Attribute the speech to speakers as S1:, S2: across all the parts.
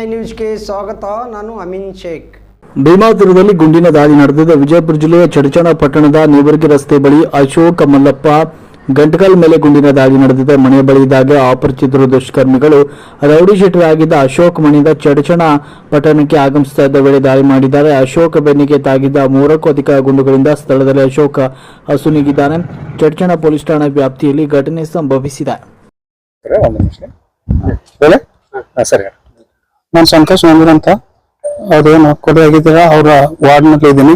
S1: I ನ್ಯೂಸ್ಗೆ ಸ್ವಾಗತ ನಾನು ಅಮೀನ್ ಶೇಖ್.
S2: ಭೀಮಾಪುರದಲ್ಲಿ ಗುಂಡಿನ ದಾಳಿ ನಡೆದಿದೆ. ವಿಜಯಪುರ ಜಿಲ್ಲೆಯ ಚಡಚಣ ಪಟ್ಟಣದ ನೇಬರ್ಗಿ ರಸ್ತೆ ಬಳಿ ಅಶೋಕ ಮಲ್ಲಪ್ಪ ಗಂಟಕಲ್ ಮೇಲೆ ಗುಂಡಿನ ದಾಳಿ ನಡೆದಿದೆ. ಮನೆಯ ಬಳಿ ಇದ್ದಾಗ ಅಪರಿಚಿತರು ದುಷ್ಕರ್ಮಿಗಳು ರೌಡಿ ಶೆಟ್ಟರ್ ಆಗಿದ್ದ ಅಶೋಕ್ ಮನೆಯಿಂದ ಚಡಚಣ ಪಟ್ಟಣಕ್ಕೆ ಆಗಮಿಸುತ್ತಿದ್ದ ವೇಳೆ ದಾಳಿ ಮಾಡಿದ್ದಾರೆ. ಅಶೋಕ್ ಬೆನ್ನಿಗೆ ತಾಗಿದ್ದ ಮೂರಕ್ಕೂ ಅಧಿಕ ಗುಂಡುಗಳಿಂದ ಸ್ಥಳದಲ್ಲಿ ಅಶೋಕ ಅಸುನೀಗಿದ್ದಾನೆ ಚಡಚಣ ಪೊಲೀಸ್ ಠಾಣಾ ವ್ಯಾಪ್ತಿಯಲ್ಲಿ ಘಟನೆ ಸಂಭವಿಸಿದೆ.
S3: ನಾನು ಸಂತೋಷ್ ಮಂದಿರ್ ಅಂತ. ಅವ್ರೇನು ಕೊಡೆ ಆಗಿದ್ದೀರ? ಅವರ ವಾರ್ಡ್ನಲ್ಲಿ ಇದ್ದೀನಿ.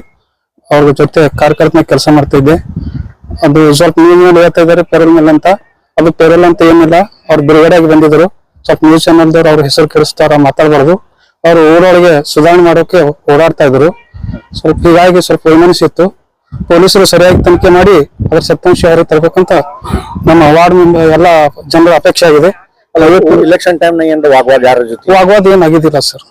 S3: ಅವ್ರ ಜೊತೆ ಕಾರ್ಯಕರ್ತನ ಕೆಲಸ ಮಾಡ್ತಿದ್ದೆ ಅದು ಸ್ವಲ್ಪ ನೀವು ಮೇಲೆ ಹೇಳ್ತಾ ಇದ್ದಾರೆ ಪೆರಲ್ ಮೇಲೆ ಅಂತ. ಅದು ಪೆರಲ್ ಅಂತ ಏನಿಲ್ಲ. ಅವ್ರು ಬಿಡುಗಡೆ ಆಗಿ ಬಂದಿದ್ರು. ಸ್ವಲ್ಪ ನ್ಯೂಸ್ ಚಾನಲ್ದವ್ರು ಅವ್ರ ಹೆಸರು ಕೆಡಿಸ್ತಾರ ಮಾತಾಡಬಾರ್ದು. ಅವ್ರು ಊರೊಳಗೆ ಸುಧಾರಣೆ ಮಾಡೋಕೆ ಓಡಾಡ್ತಾ ಇದ್ರು. ಸ್ವಲ್ಪ ಹೀಗಾಗಿ ಸ್ವಲ್ಪ ವೈಮನಸ್ಸಿತ್ತು ಪೊಲೀಸರು ಸರಿಯಾಗಿ ತನಿಖೆ ಮಾಡಿ ಅದ್ರ ಸತ್ಯಾಂಶ ಯಾರು ತರಬೇಕಂತ ನಮ್ಮ ವಾರ್ಡ್ ಮೆಂಬರ್ ಎಲ್ಲ ಜನರ ಅಪೇಕ್ಷೆ ಆಗಿದೆ.
S4: ಇಲೆಕ್ಷನ್ ಟೈಮ್ ಏನ್ರ ವಾಗ್ವಾದ ಯಾರ ಜೊತೆ?
S3: ವಾಗ್ವಾದ ಏನ್ ಆಗಿದ್ದಿಲ್ಲ ಸರ್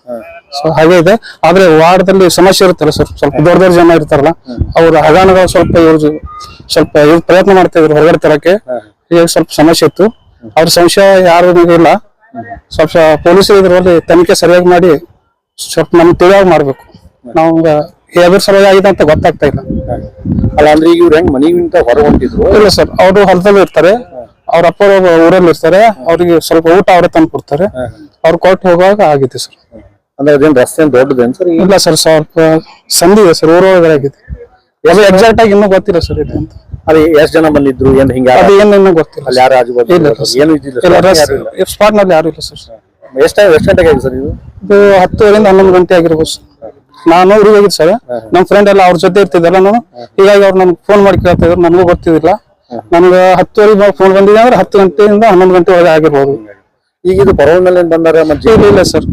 S3: ಸೊ ಹಾಗೆ ಇದೆ. ಆದ್ರೆ ವಾರ್ಡ್ದಲ್ಲಿ ಸಮಸ್ಯೆ ಇರುತ್ತಲ್ಲ ಸರ್ ಸ್ವಲ್ಪ ದೊಡ್ಡ ದೊಡ್ಡ ಜನ ಇರ್ತಾರಲ್ಲ ಅವ್ರ ಹಗಾನಗಳು ಸ್ವಲ್ಪ ಇವ್ರು ಸ್ವಲ್ಪ ಇವ್ರು ಪ್ರಯತ್ನ ಮಾಡ್ತಾ ಇದ್ರು ಹೊರಗಡೆ ತರಕ್ಕೆ. ಈಗ ಸ್ವಲ್ಪ ಸಮಸ್ಯೆ ಇತ್ತು. ಅವ್ರ ಸಂಶಯ ಯಾರು ಇಲ್ಲ. ಸ್ವಲ್ಪ ಪೊಲೀಸರು ಇದ್ರಲ್ಲಿ ತನಿಖೆ ಸರಿಯಾಗಿ ಮಾಡಿ ಸ್ವಲ್ಪ ನಮ್ಗೆ ತಿಳಿಯಾಗಿ ಮಾಡ್ಬೇಕು. ನಾವು ಎದುರು ಸಲುವಾಗಿ ಆಗಿದೆ ಅಂತ ಗೊತ್ತಾಗ್ತಾ ಇಲ್ಲ.
S4: ಅಲ್ಲ ಅಂದ್ರೆ ಈಗ ಇವ್ರು ಹೆಂಗ್ ಮನೆಯಿಂದ ಹೊರ ಹೊಂಟಿದ್ರು?
S3: ಇಲ್ಲ ಸರ್ ಅವರು ಹೊಲದಲ್ಲಿ ಇರ್ತಾರೆ. ಅವ್ರ ಅಪ್ಪ ಊರಲ್ಲಿ ಇರ್ತಾರೆ ಅವ್ರಿಗೆ ಸ್ವಲ್ಪ ಊಟ ಅವರೇ ತಂದು ಕೊಡ್ತಾರೆ. ಅವ್ರು ಕೊಟ್ಟು ಹೋಗುವಾಗ ಆಗಿದೆ ಸರ್.
S4: ಅಂದ್ರೆ ಅದೇನು ರಸ್ತೆ ದೊಡ್ಡದೇನು ಸರ್
S3: ಇಲ್ಲ ಸರ್ ಸ್ವಲ್ಪ ಸಂಧಿ ಇದೆ ಸರ್ ಊರೊಳಗಡೆ ಆಗಿದೆ. ಎಲ್ಲ ಎಕ್ಸಾಕ್ಟ್ ಆಗಿ ಇನ್ನೂ ಗೊತ್ತಿಲ್ಲ ಸರ್ ಇದು ಅಂತ.
S4: ಅದೇ ಎಷ್ಟ್ ಜನ ಬಂದಿದ್ರು ಏನ್ ಹಿಂಗ
S3: ಅದು ಏನು ಗೊತ್ತಿಲ್ಲ
S4: ಅಲ್ಲಿ ಯಾರು ಆಜು ಬಾಜು
S3: ಇಲ್ಲ
S4: ಏನು ಇದ್ದಿಲ್ಲ
S3: ಇಲ್ಲ. ಸ್ಪಾಟ್ನಲ್ಲಿ ಯಾರು ಇಲ್ಲ ಸರ್.
S4: ಎಷ್ಟ ಎಷ್ಟ್ ಗಂಟೆಗೆ ಆಗಿದೆ ಸರ್ ಇದು?
S3: ಇದು ಹತ್ತುವರೆಯಿಂದ ಹನ್ನೊಂದು ಗಂಟೆ ಆಗಿರ್ಬೋದು ಸರ್. ನಾನು ಊರಿಗೆ ಹೋಗಿದ್ದು ಸರ್. ನಮ್ಮ ಫ್ರೆಂಡ್ ಎಲ್ಲ ಅವ್ರ ಜೊತೆ ಇರ್ತಿದ್ದಲ್ಲ ನಾನು. ಹೀಗಾಗಿ ಅವ್ರು ನನ್ಗೆ ಫೋನ್ ಮಾಡಿ ಕೇಳ್ತಾ ಇದ್ರು. ನನಗೂ ಗೊತ್ತಿದ್ದಿಲ್ಲ ನನ್ಗೆ ಹತ್ತುವರೆಗೆ ಫೋನ್ ಬಂದಿದೆ ಅಂದ್ರೆ ಹತ್ತು ಗಂಟೆಯಿಂದ ಹನ್ನೊಂದು ಗಂಟೆ ಒಳಗೆ ಆಗಿರ್ಬೋದು.
S4: ಈಗ ಇದು ಪರೋಲ್ ಮೇಲೆ ಬಂದಾರ ಮತ್ತೆ
S3: ಇಲ್ಲ ಇಲ್ಲ ಸರ್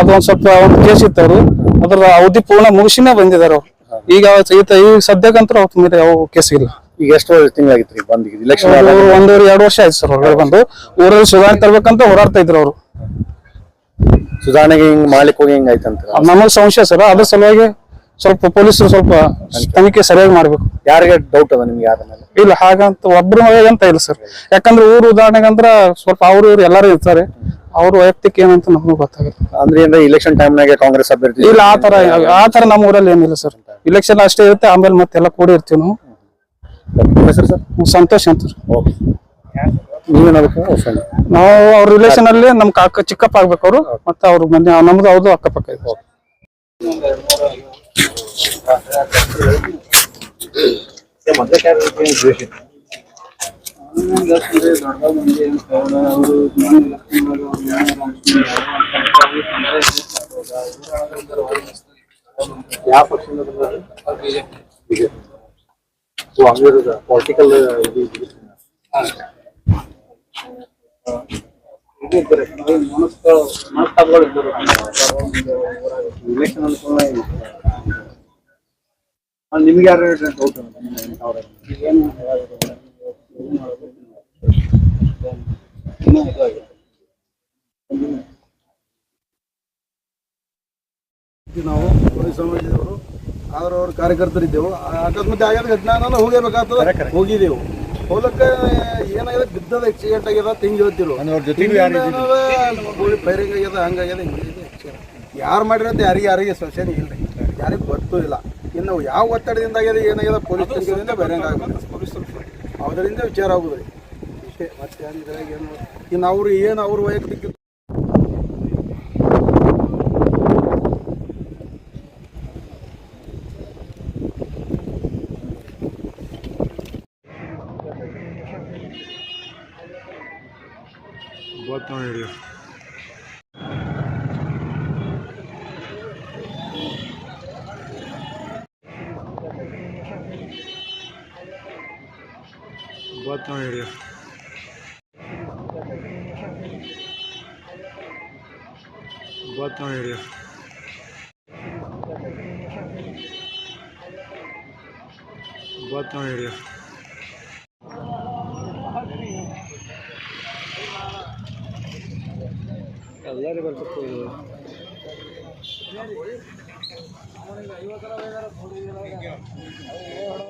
S3: ಅದು ಒಂದ್ ಸ್ವಲ್ಪ ಒಂದು ಕೇಸ್ ಇತ್ತು ಅವರು ಅದ್ರ ಅವಧಿ ಪೂರ್ಣ ಮುಗಿಸಿನೇ ಬಂದಿದ್ದಾರೆ ಅವ್ರು. ಈಗ ಸಹಿತ ಈಗ ಸದ್ಯಕ್ಕಂತೂ ಅವ್ರ ಮೇಲೆ ಯಾವ ಕೇಸ್ ಇಲ್ಲ.
S4: ಈಗ ಎಷ್ಟು ತಿಂಗಳಾಗಿತ್ತು ಈಗ ಬಂದ್ ಇಲೆಕ್ಷನ್
S3: ಒಂದೂವರೆ ಎರಡು ವರ್ಷ ಆಯ್ತು ಸರ್ ಹೊರಗಡೆ ಬಂದು. ಊರಲ್ಲಿ ಸುಧಾರಣೆ ತರ್ಬೇಕಂತ ಹೋರಾಡ್ತಾ ಇದ್ರು ಅವರು.
S4: ಸುಧಾರಣೆಗೆ ಹಿಂಗ್ ಮಾಡ್ಲಿಕ್ಕೆ ಹೋಗಿ ಹಿಂಗ್ ಆಯ್ತಂತ
S3: ನಮಗ್ ಸಂಶಯ ಸರ್ ಅದ್ರ ಸಲುವಾಗಿ ಸ್ವಲ್ಪ ಪೊಲೀಸರು ಸ್ವಲ್ಪ ತನಿಖೆ ಸರಿಯಾಗಿ ಮಾಡ್ಬೇಕು.
S4: ಯಾರಿಗೆ ಡೌಟ್ ಅದ ನಿಮ್ಗೆ ಯಾರ ಮೇಲೆ?
S3: ಇಲ್ಲ ಹಾಗಂತ ಒಬ್ರು ಅಂತ ಇಲ್ಲ ಸರ್. ಯಾಕಂದ್ರೆ ಊರು ಉದಾಹರಣೆಗಂದ್ರ ಸ್ವಲ್ಪ ಅವ್ರು ಇವ್ರು ಎಲ್ಲರೂ ಇರ್ತಾರೆ. ಅವ್ರ ವೈಯಕ್ತಿಕ ಏನಂತ ನಮಗೂ ಗೊತ್ತಾಗುತ್ತೆ
S4: ಅಂದ್ರೆ ಏನಾರ ಇಲೆಕ್ಷನ್ ಟೈಮ್ನಾಗೆ ಕಾಂಗ್ರೆಸ್ ಅಭ್ಯರ್ಥಿ
S3: ಇಲ್ಲ ಆ ತರ ಆ ತರ ನಮ್ಮ ಊರಲ್ಲಿ ಏನಿಲ್ಲ ಸರ್. ಇಲೆಕ್ಷನ್ ಅಷ್ಟೇ ಇರುತ್ತೆ ಆಮೇಲೆ ಮತ್ತೆಲ್ಲ ಕೂಡಿ ಇರ್ತೀವಿ ನಾವು.
S4: ನಿಮ್ಮ ಹೆಸರು ಸರ್?
S3: ಸಂತೋಷ್ ಅಂತ
S4: ಓಕೆ.
S3: ನಾವು ಅವ್ರ ರಿಲೇಷನ್ ಅಲ್ಲಿ ನಮ್ ಕಾಕ ಚಿಕ್ಕಪ್ಪ ಆಗ್ಬೇಕು ಅವರು. ಮತ್ತೆ ಅವ್ರ ಮನೆ ನಮ್ದು ಅವ್ರದ್ದು ಅಕ್ಕಪಕ್ಕ ಇದೆ.
S4: ಯಾವ ಪಕ್ಷದಿಂದ ಬಿಜೆಪಿ ಸೊ ಹಂಗಿರೋದು ಪೊಲಿಟಿಕಲ್ ಇದು ಇದು. Election ಅನುಕೂಲ ಇದೆ. ಆ, ನಿಮ್ಗೆ ಯಾರು
S5: ನಾವು ಸಮಾಜದವರು ಆದ್ರೆ ಅವ್ರ ಕಾರ್ಯಕರ್ತರಿದ್ದೆವು. ಆ ಅಕಸ್ಮಾತ್ ಆಗದ ಘಟನಾ ನಾನು ಹೋಗಬೇಕಾಗ್ತದ. ಹೋಗಿದ್ದೆವು. ಹೋಲಕ್ಕ ಏನಾಗಿದೆ? ಬಿದ್ದದ ಆಕ್ಸಿಡೆಂಟ್ ಆಗ್ಯದ? ತಿಂಗ್ ಹೇಳ್ತಿರು ಫೈರಿಂಗ್ ಆಗ್ಯದ ಹಂಗಾಗ್ಯದ ಹಿಂಗಾಗ್ಯದ ಯಾರು ಮಾಡಿರತ್ತೆ ಯಾರಿಗೆ ಯಾರಿಗೆ ಸೊಸೈಟಿ ಇಲ್ಲ. ಯಾರಿಗೆ ಗೊತ್ತೂ ಇಲ್ಲ. ಇನ್ನು ಯಾವ ಒತ್ತಡದಿಂದ ಆಗಿದೆ ಏನಾಗಿದೆ ಪೊಲೀಸ್ ತನಿಖೆಯಿಂದ ಬೇರೆ ಅದರಿಂದ ವಿಚಾರ ಆಗೋದ್ರಿ ಇಷ್ಟೇ ಮತ್ತೆ ಇದ್ರಾಗ ಏನು? ಇನ್ನು ಅವರು ಏನು ಅವ್ರ ವೈಯಕ್ತಿಕ
S6: Boa tarde. बहुत कम एरिया बताओ एरिया बताओ एरिया अल्लाह रे बरकत कोई नहीं